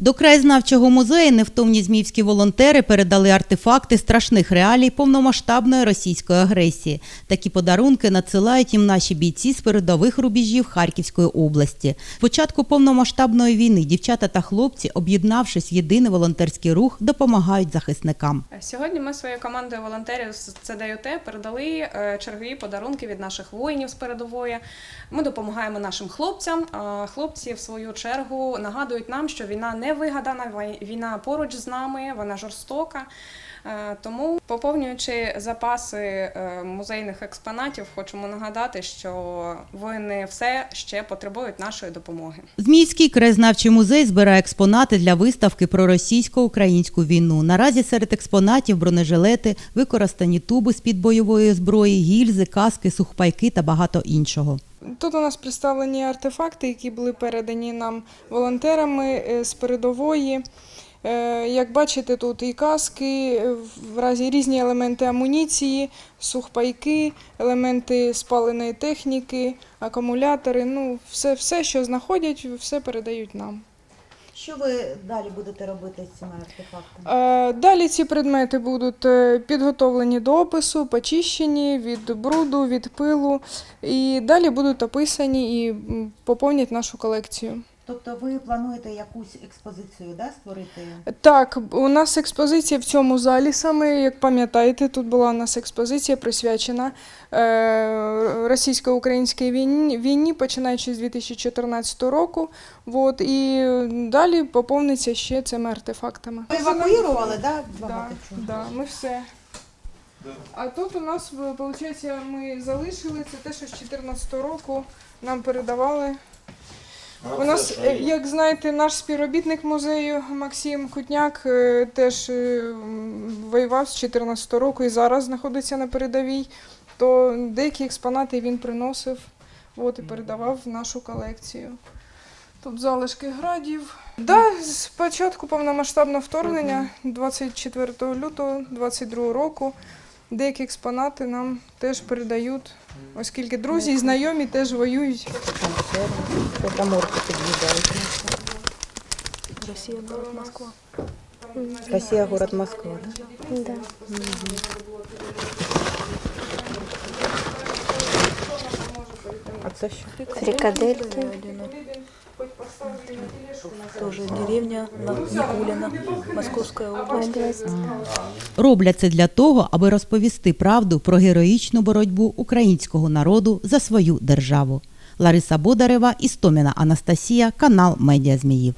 До краєзнавчого музею невтомні зміївські волонтери передали артефакти страшних реалій повномасштабної російської агресії. Такі подарунки надсилають їм наші бійці з передових рубежів Харківської області. З початку повномасштабної війни дівчата та хлопці, об'єднавшись в єдиний волонтерський рух, допомагають захисникам. Сьогодні ми своєю командою волонтерів з ЦДЮТ передали е, чергові подарунки від наших воїнів з передової. Ми допомагаємо нашим хлопцям. Хлопці, в свою чергу, нагадують нам, що війна не вигадана, війна поруч з нами, вона жорстока. Е, Тому, поповнюючи запаси е, музейних експонатів, хочемо нагадати, що воїни все ще потребують нашої допомоги. Зміївський краєзнавчий музей збирає експонати для виставки про російсько-українську війну. Наразі серед експонатів бронежилети, використані туби з-під бойової зброї, гільзи, каски, сухпайки та багато іншого. Тут у нас представлені артефакти, які були передані нам волонтерами е, з передової. Е, Як бачите, тут і каски, е, в разі різні елементи амуніції, сухпайки, елементи спаленої техніки, акумулятори. Ну, все, все, що знаходять, все передають нам. Що ви далі будете робити з цими артефактами? Е, Далі ці предмети будуть е, підготовлені до опису, почищені від бруду, від пилу, і далі будуть описані і поповнять нашу колекцію. Тобто ви плануєте якусь експозицію да, створити? Так, у нас експозиція в цьому залі саме, як пам'ятаєте, тут була у нас експозиція присвячена е, російсько-українській війні, війні, починаючи з 2014 року. От, і далі поповниться ще цими артефактами. Ви евакуювали, да, багато Да, чого? да, ми все. А тут у нас, виходить, ми залишили це те, що з 2014 року нам передавали. У нас, е, як знаєте, наш співробітник музею Максим Кутняк е, теж е, воював з 2014 року і зараз знаходиться на передовій. То деякі експонати він приносив от, і передавав в нашу колекцію. Тут залишки градів. Да, з початку повномасштабного вторгнення, 24 лютого 22 року, деякі експонати нам теж передають, оскільки друзі і знайомі теж воюють. Россия, город Москва. Росія, город Москва, да? Да. А це що? Фрикадельки. Тоже деревня на Московська область. Роблять це для того, аби розповісти правду про героїчну боротьбу українського народу за свою державу. Лариса Бодарева, Істоміна Анастасія, канал Медіа Зміїв.